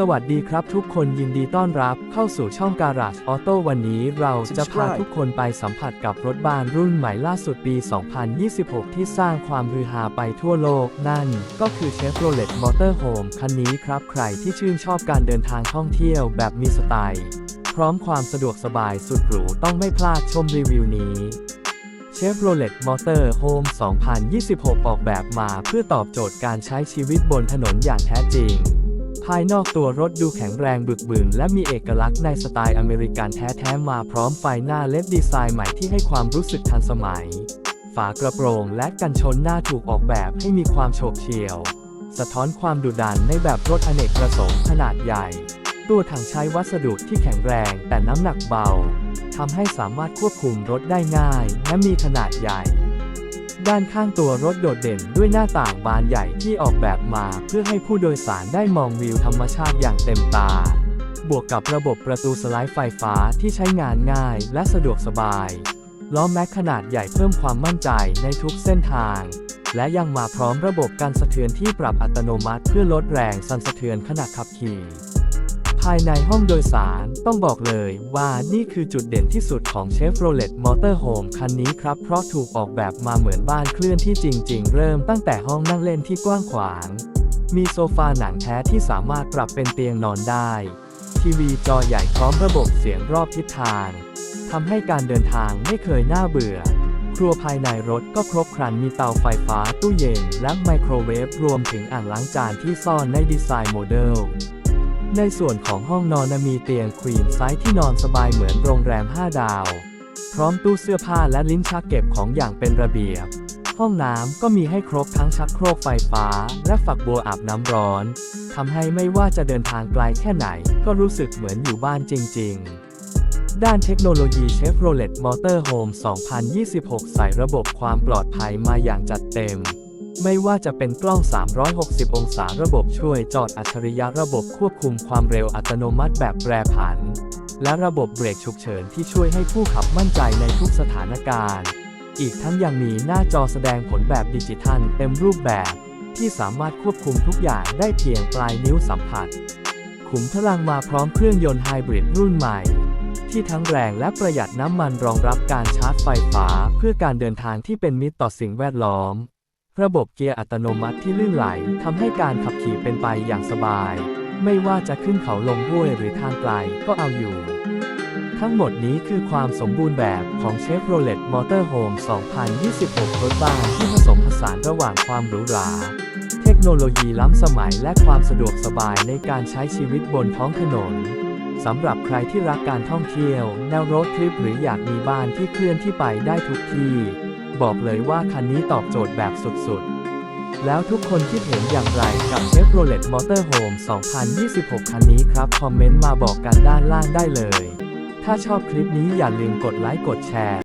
สวัสดีครับทุกคนยินดีต้อนรับเข้าสู่ช่อง Garage Auto วันนี้เราจะพาทุกคนไปสัมผัสกับรถบ้านรุ่นใหม่ล่าสุดปี 2026 ที่สร้างความฮือฮาไปทั่วโลก นั่นก็คือ Chevrolet Motorhome คันนี้ครับใครที่ชื่นชอบการเดินทางท่องเที่ยวแบบมีสไตล์ พร้อมความสะดวกสบายสุดหรูต้องไม่พลาดชมรีวิวนี้ Chevrolet Motorhome 2026 ออกแบบมาเพื่อตอบโจทย์การใช้ชีวิตบนถนนอย่างแท้จริง ภายนอกตัวรถดูแข็งแรงบึกบึนและมีเอกลักษณ์ในสไตล์อเมริกันแท้ๆมาพร้อมไฟหน้าเลดดีไซน์ใหม่ที่ให้ความรู้สึกทันสมัย ฝากระโปรงและกันชนหน้าถูกออกแบบให้มีความโฉบเฉี่ยว สะท้อนความดุดันในแบบรถอเนกประสงค์ขนาดใหญ่ ตัวถังใช้วัสดุที่แข็งแรงแต่น้ำหนักเบาทำให้สามารถควบคุมรถได้ง่าย และมีขนาดใหญ่ ด้านข้างตัวรถโดดเด่นด้วยหน้าต่างบานใหญ่ที่ออกแบบมา เพื่อให้ผู้โดยสารได้มองวิวธรรมชาติอย่างเต็มตา บวกกับระบบประตูสไลด์ไฟฟ้าที่ใช้งานง่ายและสะดวกสบาย ล้อแม็กขนาดใหญ่เพิ่มความมั่นใจในทุกเส้นทาง และยังมาพร้อมระบบการสะเทือนที่ปรับอัตโนมัติเพื่อลดแรงสั่นสะเทือนขณะขับขี่ ภายในห้องโดยสาร ต้องบอกเลยว่านี่คือจุดเด่นที่สุดของ Chevrolet Motorhome คันนี้ครับ เพราะถูกออกแบบมาเหมือนบ้านเคลื่อนที่จริง ๆ เริ่มตั้งแต่ห้องนั่งเล่นที่กว้างขวาง มีโซฟาหนังแท้ที่สามารถปรับเป็นเตียงนอนได้ ทีวีจอใหญ่พร้อมระบบเสียงรอบทิศทางทำให้การเดินทางไม่เคยน่าเบื่อครัวภายในรถก็ครบครันมีเตาไฟฟ้าตู้เย็น และไมโครเวฟรวมถึงอ่างล้างจานที่ซ่อนในดีไซน์โมเดล ในส่วนของห้องนอนมีเตียงควีนไซส์ที่นอนสบายเหมือนโรงแรม 5 ดาว พร้อมตู้เสื้อผ้าและลิ้นชักเก็บของอย่างเป็นระเบียบ ห้องน้ำก็มีให้ครบทั้งชักโครกไฟฟ้า และฝักบัวอาบน้ำร้อนทำให้ไม่ว่าจะเดินทางไกลแค่ไหน ก็รู้สึกเหมือนอยู่บ้านจริง ๆด้านเทคโนโลยี Chevrolet Motorhome 2026 ใส่ระบบความปลอดภัยมาอย่างจัดเต็ม ไม่ว่าจะเป็นกล้อง 360 องศาระบบช่วยจอดอัจฉริยะระบบควบคุมความเร็วอัตโนมัติแบบแปรผัน และระบบเบรกฉุกเฉินที่ช่วยให้ผู้ขับมั่นใจในทุกสถานการณ์ อีกทั้งยังมีหน้าจอแสดงผลแบบดิจิทัลเต็มรูปแบบ ที่สามารถควบคุมทุกอย่างได้เพียงปลายนิ้วสัมผัส ขุมพลังมาพร้อมเครื่องยนต์ไฮบริดรุ่นใหม่ที่ทั้งแรงและประหยัดน้ำมันรองรับการชาร์จไฟฟ้าเพื่อการเดินทางที่เป็นมิตรต่อสิ่งแวดล้อม ระบบเกียร์อัตโนมัติที่ลื่นไหลทำให้การขับขี่เป็นไปอย่างสบาย ไม่ว่าจะขึ้นเขาลงห้วยหรือทางไกลก็เอาอยู่ ทั้งหมดนี้คือความสมบูรณ์แบบของ Chevrolet Motorhome 2026 รถบ้านที่ผสมผสานระหว่างความหรูหรา เทคโนโลยีล้ำสมัยและความสะดวกสบายในการใช้ชีวิตบนท้องถนนสำหรับใครที่รักการท่องเที่ยว แนวรถทริปหรืออยากมีบ้านที่เคลื่อนที่ไปได้ทุกที่ บอกเลยว่าคันนี้ตอบโจทย์แบบสุดๆ แล้วทุกคนคิดเห็นอย่างไรกับ Chevrolet Motorhome 2026 คันนี้ครับ คอมเมนต์มาบอกกันด้านล่างได้เลย ถ้าชอบคลิปนี้อย่าลืมกดไลค์กดแชร์